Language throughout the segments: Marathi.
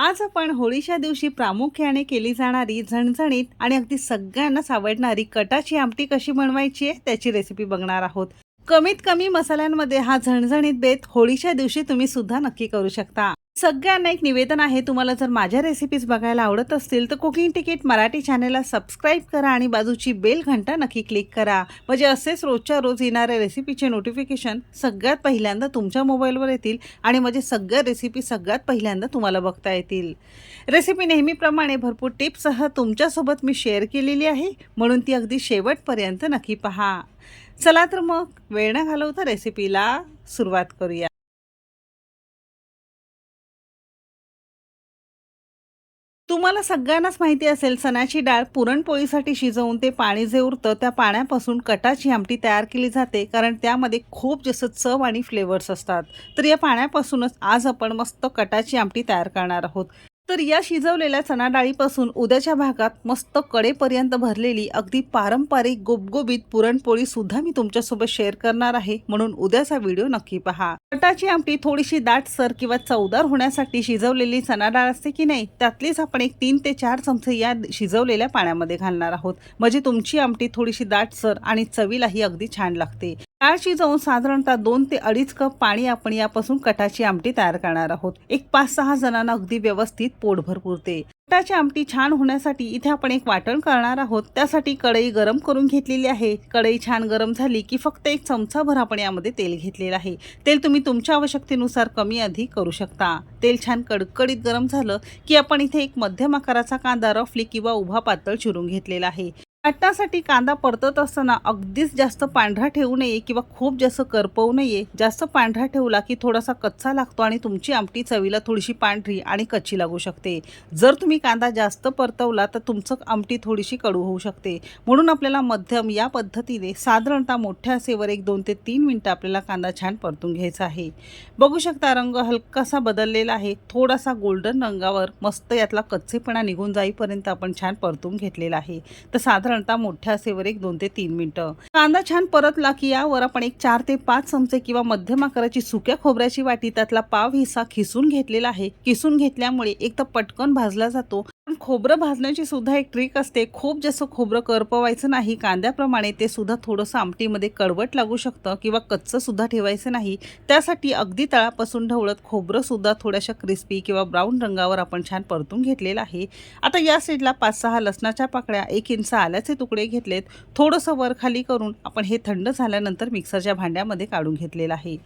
आज आपण होळीच्या दिवशी प्रामुख्याने केली जाणारी झणझणीत आणि अगदी सगळ्यांनाच आवडणारी कटाची आमटी कशी बनवायची आहे त्याची रेसिपी बघणार आहोत. कमीत कमी मसाल्यांमध्ये हा झणझणीत बेत होळीच्या दिवशी तुम्ही सुद्धा नक्की करू शकता. सगळ्यांना एक निवेदन आहे तुम्हाला जर माझ्या रेसिपीज बघायला आवडत असतील तर कुकिंग तिकीट मराठी चॅनलला सबस्क्राईब करा आणि बाजूची बेल घंटा नक्की क्लिक करा. म्हणजे असेच रोजच्या रोज येणाऱ्या रेसिपीचे नोटिफिकेशन सगळ्यात पहिल्यांदा तुमच्या मोबाईलवर येतील आणि म्हणजे सगळ्या रेसिपी सगळ्यात पहिल्यांदा तुम्हाला बघता येतील. रेसिपी नेहमीप्रमाणे भरपूर टिप्ससह तुमच्यासोबत मी शेअर केलेली आहे म्हणून ती अगदी शेवटपर्यंत नक्की पहा. चला तर मग वेळ न घालवता रेसिपीला सुरुवात करूया. तुम्हाला सगळ्यांनाच माहिती असेल सणाची डाळ पुरणपोळीसाठी शिजवून ते पाणी जे उरतं त्या पाण्यापासून कटाची आमटी तयार केली जाते कारण त्यामध्ये खूप जास्त चव आणि फ्लेवर्स असतात. तर या पाण्यापासूनच आज आपण मस्त कटाची आमटी तयार करणार आहोत. तर या शिजवलेल्या चणा डाळीपासून उद्याच्या भागात मस्त कडेपर्यंत भरलेली अगदी पारंपरिक गुबगुबीत पुरणपोळी सुद्धा मी तुमच्यासोबत शेअर करणार आहे. म्हणून उद्याचा व्हिडिओ नक्की पहा. कटाची आमटी थोडीशी दाटसर किंवा चवदार होण्यासाठी शिजवलेली चणा डाळ असते की नाही त्यातलीच आपण एक तीन ते चार चमचे या शिजवलेल्या पाण्यामध्ये घालणार आहोत. म्हणजे तुमची आमटी थोडीशी दाटसर आणि चवीलाही अगदी छान लागते. डाळ शिजवून साधारणतः दोन ते अडीच कप पाणी आपण यापासून कटाची आमटी तयार करणार आहोत. एक पाच सहा जणांना अगदी व्यवस्थित पोटभर पुरते कटाची आमटी छान होण्यासाठी इथे आपण एक वाटण करणार आहोत. त्यासाठी कढई गरम करून घेतलेली आहे. कढई छान गरम झाली की फक्त एक चमचाभर आपण यामध्ये तेल घेतलेलं आहे. तेल तुम्ही तुमच्या आवश्यकतेनुसार कमी अधिक करू शकता. तेल छान कडकडीत गरम झालं की आपण इथे एक मध्यम आकाराचा कांदा रफली किंवा उभा पातळ चिरून घेतलेला आहे. वाटण्यासाठी कांदा परतत असताना अगदीच जास्त पांढरा ठेवू नये किंवा खूप जास्त करपवू नये. जास्त पांढरा ठेवला की थोडासा कच्चा लागतो आणि तुमची आमटी चवीला थोडीशी पांढरी आणि कच्ची लागू शकते. जर तुम्ही कांदा जास्त परतवला तर तुमचं आमटी थोडीशी कडू होऊ शकते. म्हणून आपल्याला मध्यम या पद्धतीने साधारणतः मोठ्या असेवर एक दोन ते तीन मिनटं आपल्याला कांदा छान परतून घ्यायचा आहे. बघू शकता रंग हलकासा बदललेला आहे. थोडासा गोल्डन रंगावर मस्त यातला कच्चेपणा निघून जाईपर्यंत आपण छान परतून घेतलेला आहे. तर साधारण साधारणतः मोठ्या असेवर एक दोन ते तीन मिनिटं कांदा छान परतला की यावर आपण एक चार ते पाच चमचे किंवा मध्यम आकाराची सुक्या खोबऱ्याची वाटी त्यातला पाव हिस्सा खिसून घेतलेला आहे किसून घेतल्यामुळे एक तर पटकन भाजला जातो खोबरं भाजण्याची सुद्धा एक ट्रिक असते. खूप जास्त खोबरं करपवायचं नाही. कांद्याप्रमाणे ते सुद्धा थोडंसं आमटीमध्ये कडवट लागू शकतं किंवा कच्चं सुद्धा ठेवायचं नाही. त्यासाठी अगदी तळापासून ढवळत खोबरं सुद्धा थोड्याशा क्रिस्पी किंवा ब्राऊन रंगावर आपण छान परतून घेतलेलं आहे. आता या साईडला पाच सहा लसणाच्या पाकळ्या एक इंच आल्याचे तुकडे घेतलेत. थोडंसं वर खाली करून आपण हे थंड झाल्यानंतर मिक्सरच्या भांड्यामध्ये काढून घेतलेलं आहे.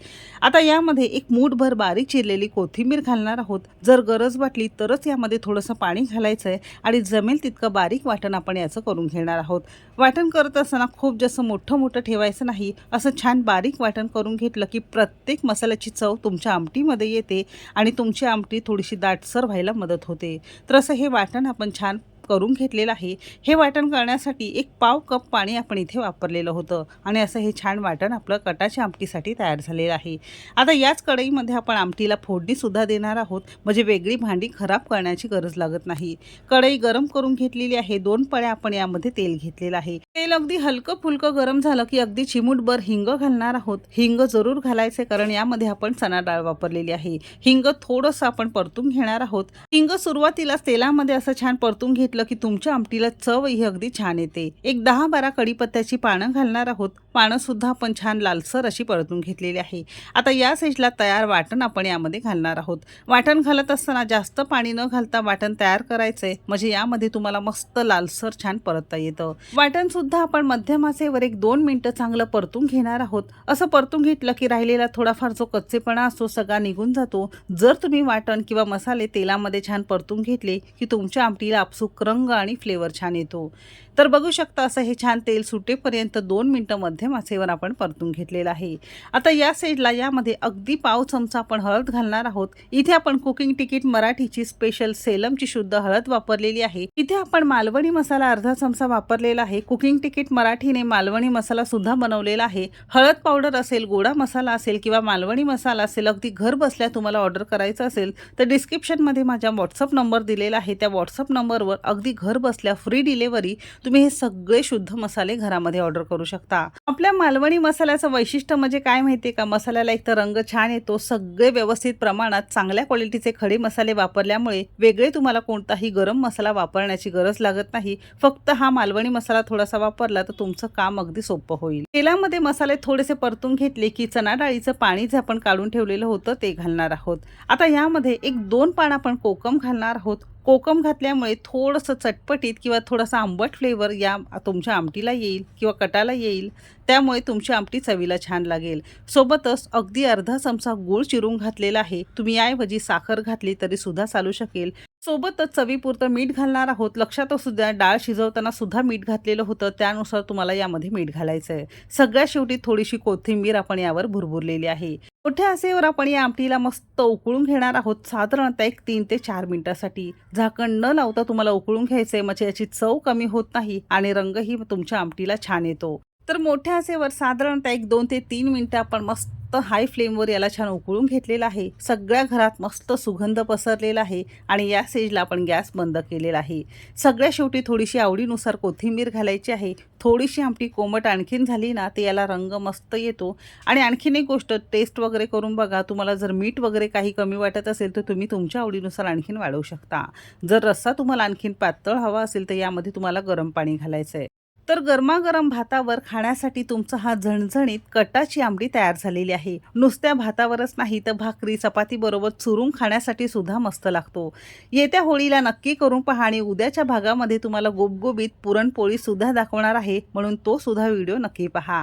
आता यामध्ये एक मूठभर बारीक चिरलेली कोथिंबीर घालणार आहोत. जर गरज वाटली तरच यामध्ये थोडंसं पाणी घालायचं आहे आणि जमेल तितकं बारीक वाटण आपण याचं करून घेणार आहोत. वाटण करत असताना खूप जास्त मोठं मोठं ठेवायचं नाही. असं छान बारीक वाटण करून घेतलं की प्रत्येक मसाल्याची चव तुमच्या आमटीमध्ये येते आणि तुमची आमटी थोडीशी दाटसर व्हायला मदत होते. तर असं हे वाटण आपण छान करून घेतलेलं आहे. हे वाटण करण्यासाठी एक पाव कप पाणी आपण इथे वापरलेलं होतं आणि असं हे छान वाटण आपलं कटाच्या आमटीसाठी तयार झालेलं आहे. आता याच कढईमध्ये आपण आमटीला फोडणीसुद्धा देणार आहोत. म्हणजे वेगळी भांडी खराब करण्याची गरज लागत नाही. कढई गरम करून घेतलेली आहे. दोन पळ्या आपण यामध्ये तेल घेतलेलं आहे. तेल अगदी हलकं फुलकं गरम झालं की अगदी चिमूटभर हिंग घालणार आहोत. हिंग जरूर घालायचे कारण यामध्ये आपण चणा डाळ वापरलेली आहे. हिंग थोडंसं आपण परतून घेणार आहोत. हिंग सुरुवातीलाच तेलामध्ये असं छान परतून घेत घेतलं की तुमच्या आमटीला चव ही अगदी छान येते. एक दहा बारा कडीपत्त्याची पानं घालणार आहोत. पानं सुद्धा आपण छान लालसर अशी परतून घेतलेली आहे. आता या साईजला तयार वाटण आपण यामध्ये घालणार आहोत. वाटण घालत असताना जास्त पाणी न घालता वाटण तयार करायचंय. म्हणजे यामध्ये तुम्हाला मस्त लालसर छान परतता येतं. वाटण सुद्धा आपण मध्यम आचेवर एक दोन मिनिटं चांगलं परतून घेणार आहोत. असं परतून घेतलं की राहिलेला थोडाफार जो कच्चेपणा असतो सगळा निघून जातो. जर तुम्ही वाटण किंवा मसाले तेलामध्ये छान परतून घेतले की तुमच्या आमटीला आपसूक रंग आणि फ्लेवर छान येतो. तर बघू शकता असं हे छान तेल सुटेपर्यंत दोन मिनटं मध्यम आचेवर आपण परतून घेतलेलं आहे. आता या साईडला यामध्ये अगदी पाव चमचा आपण हळद घालणार आहोत. इथे आपण कुकिंग तिकीट मराठीची स्पेशल सेलमची शुद्ध हळद वापरलेली आहे. इथे आपण मालवणी मसाला अर्धा चमचा वापरलेला आहे. कुकिंग तिकीट मराठीने मालवणी मसाला सुद्धा बनवलेला आहे. हळद पावडर असेल गोडा मसाला असेल किंवा मालवणी मसाला असेल अगदी घर बसल्या तुम्हाला ऑर्डर करायचं असेल तर डिस्क्रिप्शनमध्ये माझ्या व्हॉट्सअप नंबर दिलेला आहे. त्या व्हॉट्सअप नंबरवर अगदी घर बसल्या फ्री डिलेवरी तुम्ही हे सगळे शुद्ध मसाले घरामध्ये ऑर्डर करू शकता. आपल्या मालवणी मसाल्याचं वैशिष्ट्य म्हणजे काय माहिती आहे का? मसाल्याला एक तर रंग छान येतो सगळे व्यवस्थित प्रमाणात चांगल्या क्वालिटीचे खडे मसाले वापरल्यामुळे वेगळे तुम्हाला कोणताही गरम मसाला वापरण्याची गरज लागत नाही. फक्त हा मालवणी मसाला थोडासा वापरला तर तुमचं काम अगदी सोपं होईल. तेलामध्ये मसाले थोडेसे परतून घेतले की चणा डाळीचं पाणी जे आपण काढून ठेवलेलं होतं ते घालणार आहोत. आता यामध्ये एक दोन पान आपण कोकम घालणार आहोत. कोकम घातल्यामुळे थोडंसं चटपटीत किंवा थोडासा आंबट फ्लेवर या तुमच्या आमटीला येईल किंवा कटाला येईल. त्यामुळे तुमची आमटी चवीला छान लागेल. सोबतच अगदी अर्धा चमचा गूळ चिरून घातलेला आहे. तुम्ही याऐवजी साखर घातली तरी सुद्धा चालू शकेल. सोबतच चवीपुरतं मीठ घालणार आहोत. लक्षात असू द्या डाळ शिजवताना सुद्धा मीठ घातलेलं होतं. त्यानुसार तुम्हाला यामध्ये मीठ घालायचं आहे सगळ्या शेवटी थोडीशी कोथिंबीर आपण यावर भुरभुरलेली आहे. मोठ्या आसेवर आपण या आमटीला मस्त उकळून घेणार आहोत. साधारणतः एक तीन ते चार मिनिटासाठी. झाकण न लावता तुम्हाला उकळून घ्यायचंय. म्हणजे याची चव कमी होत नाही आणि रंगही तुमच्या आमटीला छान येतो. तर मोठ्या आसेवर साधारणतः एक दोन ते तीन मिनटं आपण मस्त हाय फ्लेमवर याला छान उकळून घेतलेलं आहे. सगळ्या घरात मस्त सुगंध पसरलेला आहे आणि या स्टेजला आपण गॅस बंद केलेला आहे. सगळ्या शेवटी थोडीशी आवडीनुसार कोथिंबीर घालायची आहे. थोडीशी आमटी कोमट आणखीन झाली ना ते याला रंग मस्त येतो. आणि आणखीन एक गोष्ट टेस्ट वगैरे करून बघा. तुम्हाला जर मीठ वगैरे काही कमी वाटत असेल तर तुम्ही तुमच्या आवडीनुसार आणखीन वाढवू शकता. जर रस्सा तुम्हाला आणखीन पातळ हवा असेल तर यामध्ये तुम्हाला गरम पाणी घालायचं आहे तर गरमागरम भातावर खाण्यासाठी तुमचा हा झणझणीत कटाची आंबडी तयार झालेली आहे. नुसत्या भातावरच नाही तर भाकरी चपाती बरोबर चुरून खाण्यासाठी सुद्धा मस्त लागतो. येत्या होळीला नक्की करून पहा आणि उद्याच्या भागामध्ये तुम्हाला गोबगोबीत पुरणपोळी सुद्धा दाखवणार आहे म्हणून तो सुद्धा व्हिडिओ नक्की पहा.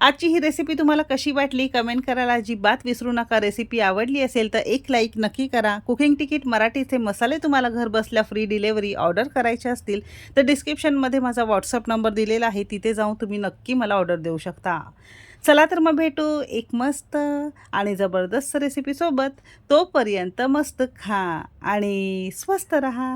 आजची ही रेसिपी तुम्हाला कशी वाटली? कमेंट करायला अजिबात विसरू नका. रेसिपी आवडली असेल तर एक लाईक नक्की करा. कुकिंग तिकीट मराठीचे मसाले तुम्हाला घर बसल्या फ्री डिलेवरी ऑर्डर करायचे असतील तर डिस्क्रिप्शनमध्ये माझा व्हॉट्सअप नंबर दिलेला आहे तिथे जाऊन तुम्ही नक्की मला ऑर्डर देऊ शकता. चला तर मग भेटू एक मस्त आणि जबरदस्त रेसिपीसोबत तोपर्यंत मस्त खा आणि स्वस्त रहा.